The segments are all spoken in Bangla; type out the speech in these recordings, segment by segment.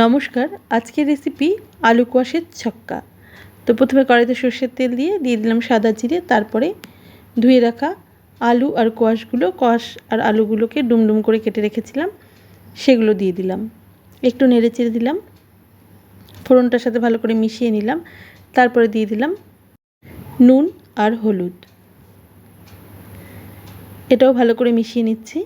নমস্কার, আজকের রেসিপি আলু কোয়াশের ছক্কা। তো প্রথমে কড়াইতে সর্ষের তেল দিয়ে দিয়ে দিলাম সাদা জিরে, তারপরে ধুয়ে রাখা আলু আর কোয়াশগুলো, কোয়াশ আর আলুগুলোকে ডুমডুম করে কেটে রেখেছিলাম, সেগুলো দিয়ে দিলাম। একটু নেড়ে চেড়ে দিলাম, ফোড়নটার সাথে ভালো করে মিশিয়ে নিলাম, তারপরে দিয়ে দিলাম নুন আর হলুদ। এটাও ভালো করে মিশিয়ে নিচ্ছি।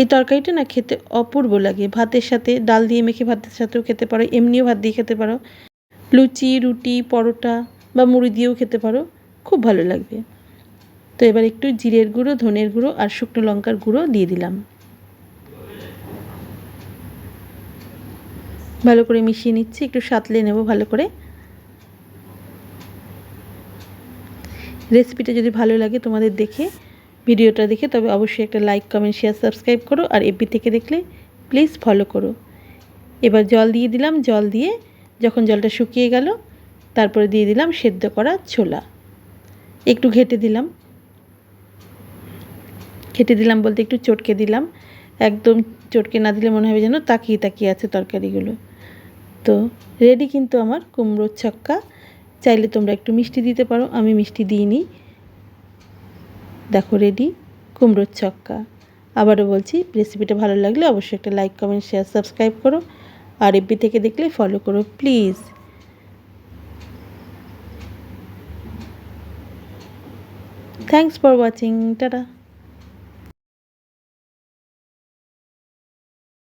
এই তরকারিটা না খেতে অপূর্ব লাগে। ভাতের সাথে ডাল দিয়ে মেখে ভাতের সাথেও খেতে পারো, এমনিও ভাত দিয়ে খেতে পারো। লুচি, রুটি, পরোটা বা মুড়ি দিয়েও খেতে পারো, খুব ভালো লাগবে। তো এবার একটু জিরের গুঁড়ো, ধনের গুঁড়ো আর শুকনো লঙ্কার গুঁড়ো দিয়ে দিলাম। ভালো করে মিশিয়ে নিচ্ছি, একটু সাতলে নেব ভালো করে। রেসিপিটা যদি ভালো লাগে তোমাদের দেখে ভিডিওটা দেখে, তবে অবশ্যই একটা লাইক কমেন্ট শেয়ার সাবস্ক্রাইব করো আর এফবি থেকে দেখলে প্লিজ ফলো করো। এবার জল দিয়ে দিলাম, জল দিয়ে যখন জলটা শুকিয়ে গেল, তারপরে দিয়ে দিলাম সেদ্ধ করা ছোলা। একটু ঘেটে দিলাম। ঘেটে দিলাম বলতে একটু চটকে দিলাম। একদম চটকে না দিলে মনে হবে যেন তাকিয়ে তাকিয়ে আছে তরকারিগুলো। তো রেডি কিন্তু আমার কুমড়োর ছক্কা। চাইলে তোমরা একটু মিষ্টি দিতে পারো, আমি মিষ্টি দিইনি। দেখো রেডি কুমড়োর ছক্কা। আবারও বলছি রেসিপিটা ভালো লাগলে অবশ্যই একটা লাইক কমেন্ট শেয়ার সাবস্ক্রাইব করো। আর এফবি থেকে দেখলে ফলো করো please thanks for watching tata